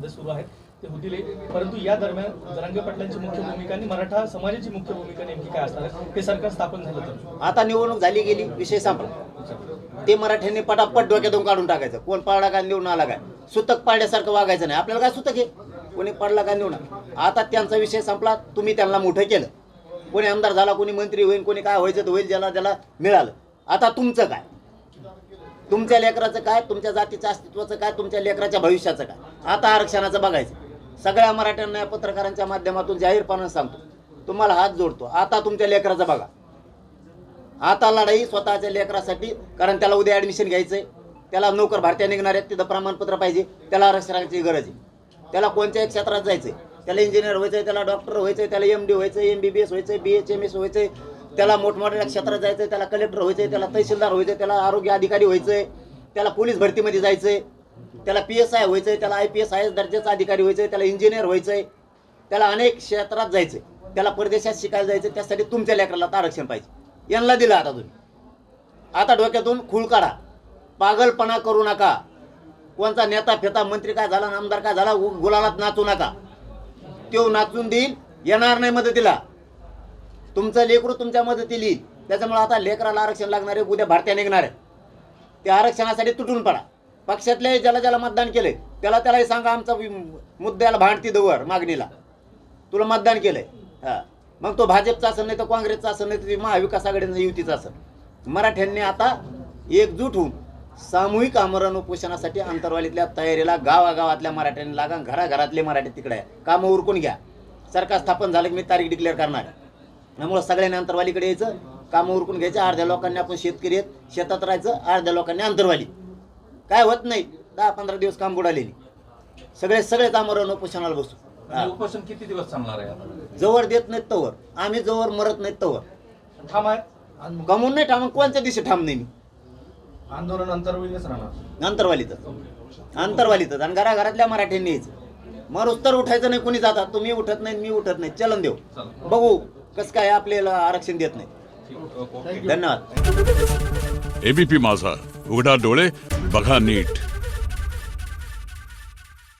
सध्या सुरू आहेत ते होतील परंतु या दरम्यान जरांगे पाटलांची मुख्य भूमिका आणि मराठा समाजाची मुख्य भूमिका नेमकी काय असणार आहे? हे सरकार स्थापन झालं तर. आता निवडणूक झाली गेली विषय संपला. ते मराठ्यांनी पटापट डोक्यातून काढून टाकायचं. कोण पडला का निवडून आला काय? सुतक पाडल्यासारखं वागायचं नाही. आपल्याला काय सुतक आहे? कोणी पडला का निवडून आता त्यांचा विषय संपला तुम्ही त्यांना मोठं केलं. कोणी आमदार झाला कोणी मंत्री होईल कोणी काय व्हायचं तर होईल ज्याला त्याला मिळालं. आता तुमचं काय? तुमच्या लेकराचं काय? तुमच्या जातीचं अस्तित्वाचं काय? तुमच्या लेकराच्या भविष्याचं काय? आता आरक्षणाचं बघायचं. सगळ्या मराठ्यांना या पत्रकारांच्या माध्यमातून जाहीरपणानं सांगतो. तुम्हाला हात जोडतो. आता तुमच्या लेकराचं बघा. आता लढाई स्वतःच्या लेकरासाठी कारण त्याला उद्या ॲडमिशन घ्यायचं आहे त्याला नोकर भारतीय निघणार आहेत. तिथं प्रमाणपत्र पाहिजे. त्याला आरक्षणाची गरज आहे. त्याला कोणत्याही क्षेत्रात जायचं आहे त्याला इंजिनियर व्हायचं आहे त्याला डॉक्टर व्हायचंय त्याला एम डी व्हायचं एम बी बी एस व्हायचं बी एच एम एस व्हायचं त्याला मोठमोठ्या क्षेत्रात जायचंय त्याला कलेक्टर व्हायचंय त्याला तहसीलदार व्हायचंय त्याला आरोग्य अधिकारी व्हायचंय त्याला पोलीस भरतीमध्ये जायचंय त्याला पी एस आय व्हायचंय त्याला I P S I S दर्जाचा अधिकारी व्हायचंय त्याला इंजिनियर व्हायचंय त्याला अनेक क्षेत्रात जायचंय. त्याला परदेशात शिकायला जायचं त्यासाठी तुमच्या लेकराला आता आरक्षण पाहिजे. यांना दिलं आता तुम्ही. आता डोक्यातून खूळ काढा. पागलपणा करू नका. कोणता नेता फेता मंत्री काय झाला आमदार काय झाला उ- गुलालात नाचू नका. तो नाचून देईल येणार नाही मदतीला. तुमचं लेकरू तुमच्या मदतीला येईल. त्याच्यामुळे आता लेकराला आरक्षण लागणार आहे उद्या भारतीय निघणार आहे त्या आरक्षणासाठी तुटून पडा. पक्षातले ज्याला ज्याला मतदान केलंय त्याला त्यालाही सांगा आमचा मुद्द्याला भांडती दवर मागणीला. तुला मतदान केलंय. हा. मग तो भाजपचा असेल नाही तर काँग्रेसचा असेल नाही तर महाविकास आघाडीचा युतीचा असेल. मराठ्यांनी आता एकजूट होऊन सामूहिक आमरण उपोषणासाठी अंतरवालीतल्या तयारीला गावागावातल्या मराठ्यांनी लागा घराघरातले मराठी तिकडे कामं उरकून घ्या. सरकार स्थापन झालं की मी तारीख डिक्लेअर करणार. आहे. त्यामुळं सगळ्यांनी अंतरवालीकडे यायचं. कामं उरकून घ्यायचं. अर्ध्या लोकांनी आपण शेतकरी आहेत. शेतात राहायचं. अर्ध्या लोकांनी अंतरवाली. काय होत नाही. दहा पंधरा दिवस काम बुडालेली. सगळे सगळेच आमरण उपोषणाला बसू. उपोषण किती दिवस चालणार आहे आता? जवळ देत नाहीत तवर. आम्ही जवळ मरत नाहीत तवर. आणि गमून नाही ठाम. कोणत्या दिवशी ठाम नाही मी? आंदोलन अंतर्वेळीच राहणार. अंतरवालीतच. अंतरवालीतच. आणि घराघरातल्या मराठ्यांनी यायचं. मग तर उठायचं नाही. कोणी जातात? तुम्ही उठत नाही मी उठत नाही चलन देऊ. बघू. कसं काय आपल्याला आरक्षण देत नाही. धन्यवाद. एबीपी माझा. उघडा डोळे बघा नीट.